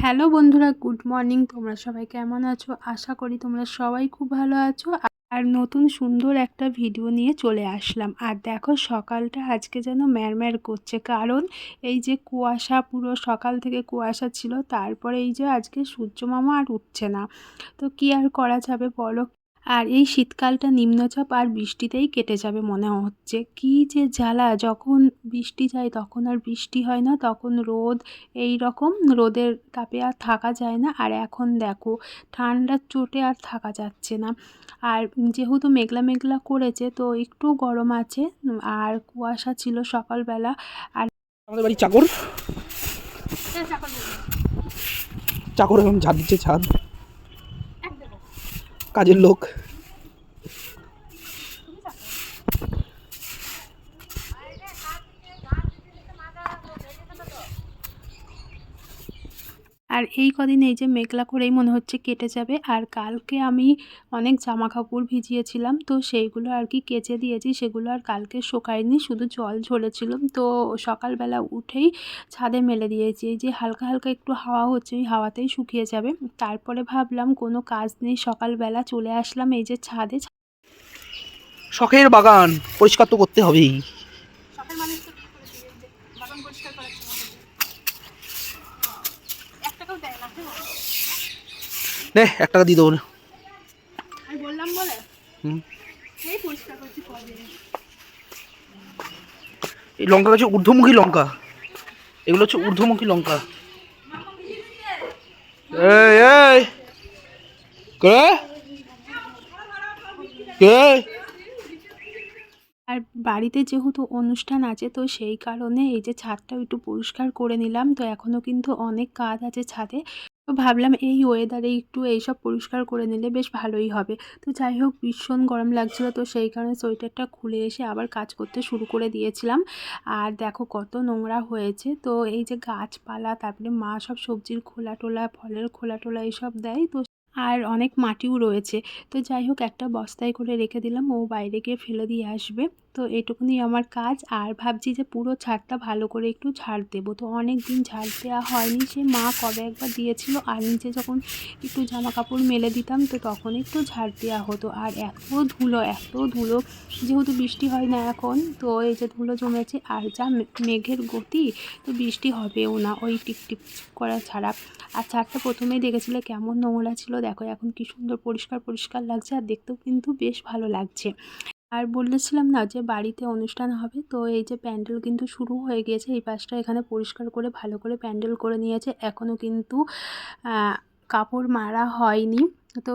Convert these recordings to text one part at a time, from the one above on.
Hello বন্ধুরা, good morning. তোমরা সবাই কেমন আছো? আশা করি তোমরা সবাই খুব ভালো আছো। আর নতুন সুন্দর একটা ভিডিও নিয়ে চলে আসলাম। আর দেখো, সকালটা আজকে যেন ম্যারম্যার করছে। কারণ এই যে কুয়াশা, পুরো সকাল থেকে কুয়াশা ছিল। তারপরে এই যে আজকে সূর্য মামা আর উঠছে না। তো কি আর করা যাবে বলো? আর এই শীতকালটা নিম্নচাপ আর বৃষ্টিতেই কেটে যাবে মনে হচ্ছে। কি যে জ্বালা যখন বৃষ্টি যায় তখন আর বৃষ্টি হয় না তখন রোদ এই রকম রোদের তাপে আর থাকা যায় না। আর এখন দেখো ঠান্ডার চোটে আর থাকা যাচ্ছে না। আর যেহেতু মেঘলা মেঘলা করেছে তো একটু গরম আছে আর কুয়াশা ছিল সকালবেলা। আর আমাদের বাড়ি চাকর। চাকর এখন ঝাড় দিচ্ছে ছাদ। কাজের লোক। আর এই কদিন এই যে মেঘলা করেই মনে হচ্ছে কেটে যাবে, আর কালকে আমি অনেক জামা কাপড় ভিজিয়েছিলাম, তো সেইগুলো আর কি কেচে দিয়েছি, সেগুলো আর কালকে শোকায়নি, শুধু জল ঝরেছিল। তো সকালবেলা উঠেই ছাদে মেলে দিয়েছি, এই যে হালকা হালকা একটু হাওয়া হচ্ছে, ওই হাওয়াতেই শুকিয়ে যাবে। তারপরে ভাবলাম কোনো কাজ নেই, সকালবেলা চলে আসলাম এই যে ছাদে। শখের বাগান পরিষ্কার তো করতে হবেই সকাল মানুষ তো কি করে দিয়ে যে বাগান পরিষ্কার করার সময় হবে। এক টাকাও দেয় না হ্যাঁ? নে এক টাকা দিয়ে দেবো না। বললাম বলে? এই লঙ্কা গাছে ঊর্ধ্বমুখী লঙ্কা। এগুলো হচ্ছে ঊর্ধ্বমুখী লঙ্কা। এই এই। কে? কে? আর বাড়িতে যেহেতু অনুষ্ঠান আছে তো সেই কারণে এই যে ছাদটা একটু পরিষ্কার করে নিলাম। তো এখনও কিন্তু অনেক কাজ আছে ছাদে। তো ভাবলাম এই ওয়েদারে একটু এইসব পরিষ্কার করে নিলে বেশ ভালোই হবে। তো যাই হোক, ভীষণ গরম লাগছিল তো সেই কারণে সোয়েটারটা খুলে এসে আবার কাজ করতে শুরু করে দিয়েছিলাম। আর দেখো কত নোংরা হয়েছে। তো এই যে গাছপালা, তারপরে মা সব সবজির খোলা টোলা ফলের খোলা টোলা এইসব দেয়। তো আর অনেক মাটিও রয়েছে। তো যাই হোক, একটা বস্তায় করে রেখে দিলাম। ও বাইরে গিয়ে ফেলে দিয়ে আসবে। তো এটুকুনি আমার কাজ। আর ভাবছি যে পুরো ছাদটা ভালো করে একটু ঝাড় দেবো। তো অনেক দিন ঝাড় দেওয়া হয়নি। সে মা কবে একবার দিয়েছিল। আর নিচে যখন একটু জামা কাপড় মেলে দিতাম, তো তখন একটু ঝাড় দেওয়া হতো। আর এত ধুলো এত ধুলো। যেহেতু বৃষ্টি হয় না এখন, তো এই যে ধুলো জমেছে। আর যা মেঘের গতি, তো বৃষ্টি হবেও না। ওই টিপ টিপ করা ছাড়া। আর ছাদটা প্রথমেই দেখেছিলে কেমন নোংরা ছিল। দেখো এখন কি সুন্দর পরিষ্কার পরিষ্কার লাগছে। আর দেখতেও কিন্তু বেশ ভালো লাগছে। আর বলেছিলাম না যে বাড়িতে অনুষ্ঠান হবে, তো এই যে প্যান্ডেল কিন্তু শুরু হয়ে গিয়েছে, এই পাশটা এখানে পরিষ্কার করে ভালো করে প্যান্ডেল করে নিয়েছে এখনও কিন্তু কাপড় মারা হয়নি, তো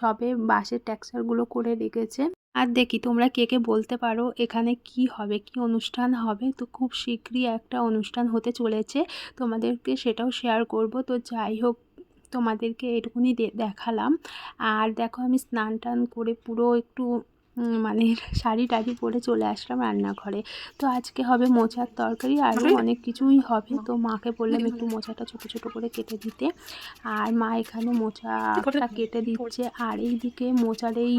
সবে বাঁশের টেক্সচারগুলো করে রেখেছে। আর দেখি তোমরা কে কে বলতে পারো এখানে কি হবে, কি অনুষ্ঠান হবে, তো খুব শীঘ্রই একটা অনুষ্ঠান হতে চলেছে, তোমাদেরকে সেটাও শেয়ার করব, তো যাই হোক, তোমাদেরকে এটুকুনি দেখালাম। আর দেখো আমি স্নান টান করে পুরো একটু মানে শাড়ি টাড়ি পরে চলে আসলাম রান্নাঘরে। তো আজকে হবে মোচার তরকারি আরও অনেক কিছুই হবে। তো মাকে বললাম একটু মোচাটা ছোট ছোট করে কেটে দিতে। আর মা এখানে মোচাটা কেটে দিচ্ছে। আর এইদিকে মোচার এই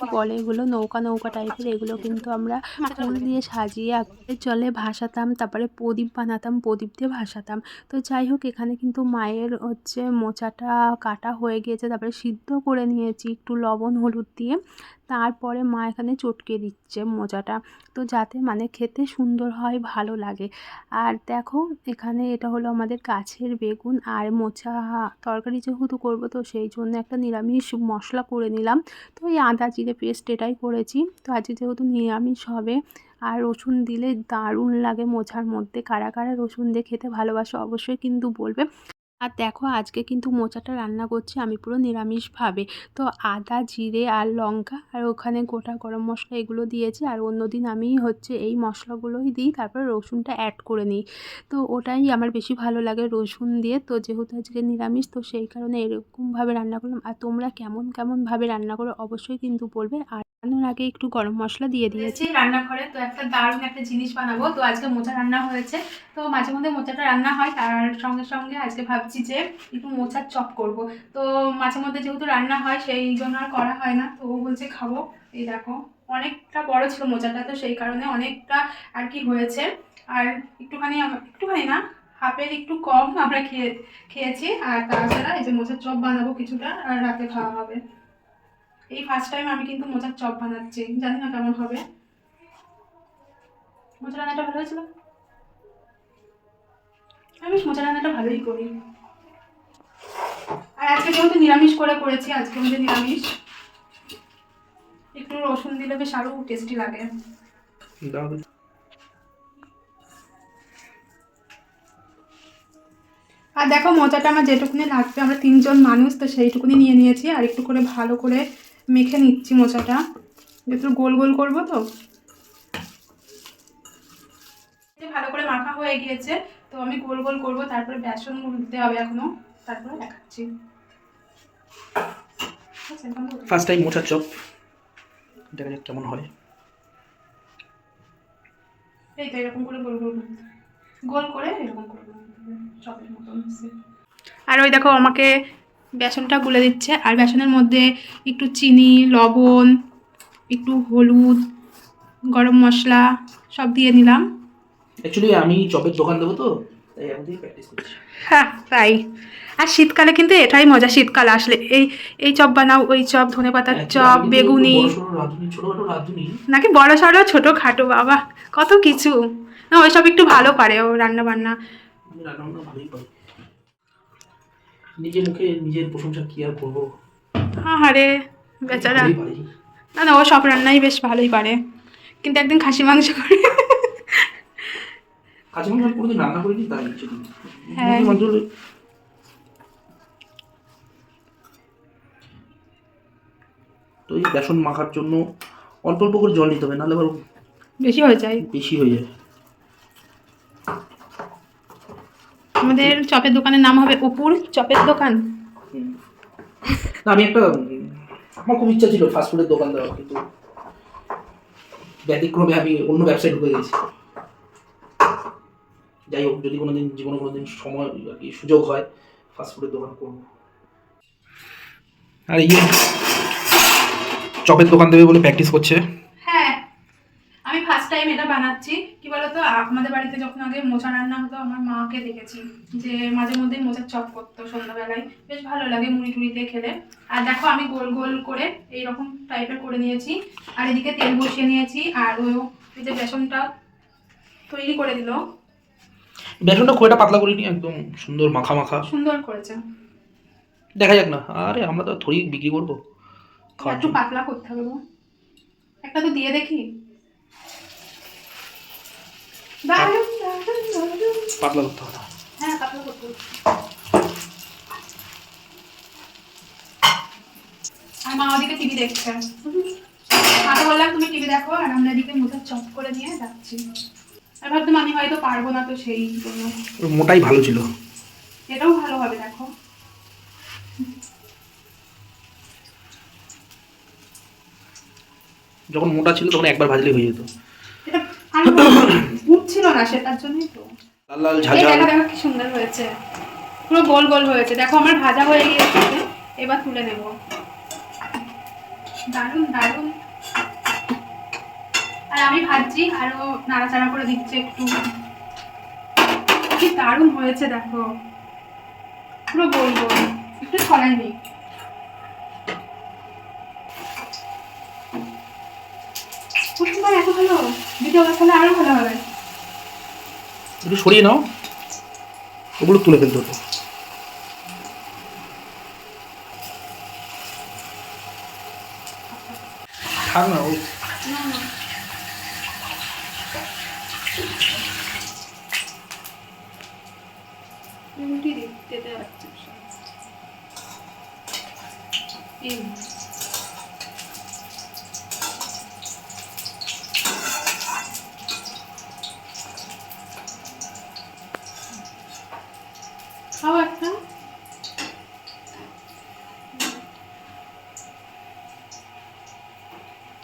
কী বলে? এগুলো নৌকা নৌকা টাইপের এগুলো কিন্তু আমরা ফুল দিয়ে সাজিয়ে জলে ভাসাতাম তারপরে প্রদীপ বানাতাম প্রদীপ দিয়ে ভাসাতাম। তো যাই হোক এখানে কিন্তু মায়ের হচ্ছে মোচাটা কাটা হয়ে গিয়েছে তারপরে সিদ্ধ করে নিয়েছি একটু লবণ হলুদ দিয়ে। তারপরে মা এখানে চটকে দিচ্ছে মোচাটা। তো যাতে মানে খেতে সুন্দর হয় ভালো লাগে। আর দেখো এখানে এটা হলো আমাদের গাছের বেগুন। আর মোচা তরকারি যেহেতু করব তো সেই জন্য একটা নিরামিষ মশলা করে নিলাম। তো এই আদা জিরে পেস্ট এটাই করেছি। তো আজকে যেহেতু নিরামিষ হবে, আর রসুন দিলে দারুণ লাগে মোছার মধ্যে। কারা কারা রসুন দিয়ে খেতে ভালোবাসো অবশ্যই কিন্তু বলবে। আর দেখো আজকে কিন্তু মোচাটা রান্না করছি আমি পুরো নিরামিষভাবে। তো আদা, জিরে আর লঙ্কা আর ওখানে গোটা গরম মশলা এগুলো দিয়েছি আর অন্যদিন আমি হচ্ছে এই মশলাগুলোই দিই, তারপর রসুনটা অ্যাড করে নিই। তো ওটাই আমার বেশি ভালো লাগে রসুন দিয়ে। তো যেহেতু আজকে নিরামিষ, তো সেই কারণে এরকমভাবে রান্না করলাম। আর তোমরা কেমন কেমনভাবে রান্না করো অবশ্যই কিন্তু বলবে। আর রান্নার আগে একটু গরম মশলা দিয়ে দিয়েছি। রান্নাঘরে। তো একটা দারুণ একটা জিনিস বানাবো। তো আজকে মোচা রান্না হয়েছে। তো মাঝে মধ্যে মোচাটা রান্না হয়। তার সঙ্গে সঙ্গে আজকে ভাবছি যে একটু মোচার চপ করব। তো মাঝে মধ্যে যেহেতু রান্না হয় সেই জন্য আর করা হয় না। তো ও বলছে খাব। এই দেখো অনেকটা বড় ছিল মোচাটা। তো সেই কারণে অনেকটা আর কি হয়েছে। আর একটুখানি একটুখানি না হাফের একটু কম আমরা খেয়ে খেয়েছি। আর তাছাড়া এই যে মোচার চপ বানাবো কিছুটা আর রাতে খাওয়া হবে। এই ফার্স্ট টাইম আমি কিন্তু মোচার চপ বানাচ্ছি জানি না কেমন হবে। মোচা রান্নাটা ভালো হয়েছিল আমি মোচা রান্নাটা ভালোই করি। আর আজকে যেহেতু নিরামিষ করে করেছি আজকে আমাদের নিরামিষ। একটু রসুন দিলে বেশ আরও টেস্টি লাগে। আর দেখো মোচাটা আমার যেটুকুনি লাগবে আমরা তিনজন মানুষ তো সেইটুকুনি নিয়ে নিয়েছি। আর একটু করে ভালো করে মেখে নিচ্ছি মোচাটা। একটু গোল গোল করব তো। ভালো করে মাখা হয়ে গিয়েছে তো আমি গোল গোল করব তারপরে বেসন দিতে হবে এখনও তারপরে দেখাচ্ছি। ফার্স্ট টাইম মোচার চপ। দেখা যাক কেমন হয়। এই তো এরকম করে গোল গোল গোল করে এরকম করে চপের মতন আর ওই দেখো আমাকে বেসনটা গুলে দিচ্ছে। আর বেসনের মধ্যে একটু চিনি লবণ একটু হলুদ গরম মশলা সব দিয়ে নিলাম অ্যাকচুয়ালি আমি চপের দোকান দেবো তো হ্যাঁ তাই। আর শীতকালে কিন্তু এটাই মজা শীতকাল আসলে। এই এই চপ বানাও ওই চপ ধনে পাতার চপ বেগুনি। নাকি বড় সড়ো ছোটো খাটো বাবা। কত কিছু। না ওইসব একটু ভালো পারে ও রান্না বান্না আমি রান্না বান্না ভালোই পারি নিজের মুখে নিজের প্রশংসা কি আর করব? আরে বেচারা। না না ও সব রান্নাই বেশ ভালোই পারে। কিন্তু একদিন খাসি মাংস করে। কাঁচা মাংস কোনোদিন রান্না করিনি তাই হ্যাঁ। তো এই বেসন মাখার জন্য অল্প অল্প করে জল নিতে হবে নাহলে আবার বেশি হয়ে যায়। বেশি হয়ে যায়। আমাদের চপের দোকানের নাম হবে উপুর চপের দোকান। আমি একটা আমার খুব ইচ্ছা ছিল ফাস্টফুডের দোকান দেওয়ার কিন্তু ব্যতিক্রমে আমি অন্য ব্যবসায় ঢুকে গেছি। যাই হোক যদি কোনোদিন জীবনে কোনোদিন সময় আর কি সুযোগ হয় ফাস্টফুডের দোকান করব। আর এই চপের দোকান দেবে বলে প্র্যাকটিস করছে। হ্যাঁ আমি ফার্স্ট টাইম এটা বানাচ্ছি। বলতো আমাদের বাড়িতে যখন আগে মোচা রান্না হতো আমার মাকে দেখেছি যে মাঝে মধ্যে মোচার চপ করতো সন্ধ্যাবেলায়। বেশ ভালো লাগে মুড়ি টুড়ি দিয়ে খেলে। আর দেখো আমি গোল গোল করে এইরকম টাইপের করে নিয়েছি। আর এদিকে তেল বসিয়ে নিয়েছি আর ও এই যে বেসনটা তৈরি করে দিল। বেসনটা খুব একটা পাতলা করিনি একদম সুন্দর মাখা মাখা। সুন্দর করেছে। দেখা যাক না। আরে আমরা তো থরি বিক্রি করব। একটু পাতলা করতে হবে একটা তো দিয়ে দেখি। পাতলা করতে হবে। হ্যাঁ পাতলা করতে হবে। আর মা ওদিকে টিভি দেখছে। মাকে বললাম তুমি টিভি দেখো আর আমরা এদিকে মুখে চপ করে নিয়ে যাচ্ছি। আর ভাবতাম আমি হয়তো পারব না তো সেই জন্য। মোটাই ভালো ছিল। এটাও ভালো হবে দেখো। যখন মোটা ছিল তখন একবার ভাজলেই হয়ে যেত এটা আমি উঠছিল না সেটার জন্যই তো। লাল লাল ঝাল দেখো ঝাল দেখো কি সুন্দর হয়েছে। পুরো গোল গোল হয়েছে। দেখো আমার ভাজা হয়ে গিয়েছে এবার তুলে নেব। দারুণ দারুণ। আর আমি ভাজছি আরও নাড়াচাড়া করে দিচ্ছি একটু। কি দারুণ হয়েছে দেখো। পুরো গোল গোল। একটু ছড়াই নেই এত ভালো? দ্বিতীয় হলে আরও ভালো হবে। একটু সরিয়ে নাও। ওগুলো তুলে ফেলতে হতো থাক না ও দিতে যাচ্ছে এই খাও একটা এই নাও, খাও আমি খাও আমি খাও না তুমি খাও কি করব?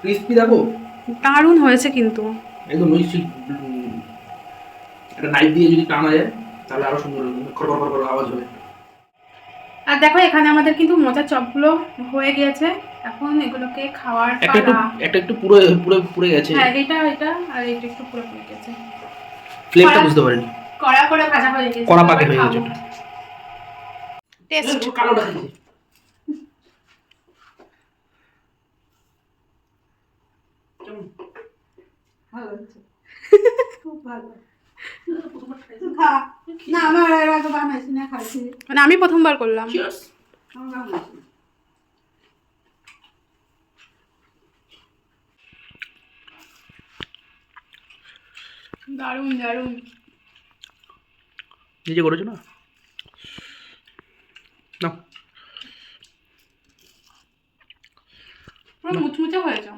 ক্রিস্পি দেখো? দারুণ হয়েছে কিন্তু। একদম ওই একটা নাইফ দিয়ে যদি টানা যায় তাহলে আরও সুন্দর হবে খড় খড় খড় আওয়াজ হবে। আর দেখো এখানে আমাদের কিন্তু মোচার চপগুলো হয়ে গিয়েছে। এখন এগুলোকে খাওয়ার একটা একটু একটা একটু পুরো পুরো পুড়ে গেছে। হ্যাঁ এটা এটা আর এটা একটু পুরো হয়ে গেছে। ফ্লেমটা বুঝতে পারিনি। কড়া করে ভাজা হয়ে গেছে। কড়া পাকে হয়ে গেছে। টেস্ট কালোটা খেয়েছি কেমন? খুব ভালো। না আমার এর আগে বানাইছি না খাইছি। মানে আমি প্রথমবার করলাম। দারুণ দারুণ। নিজে করেছ না? না পুরো মুচমুচে হয়েছে।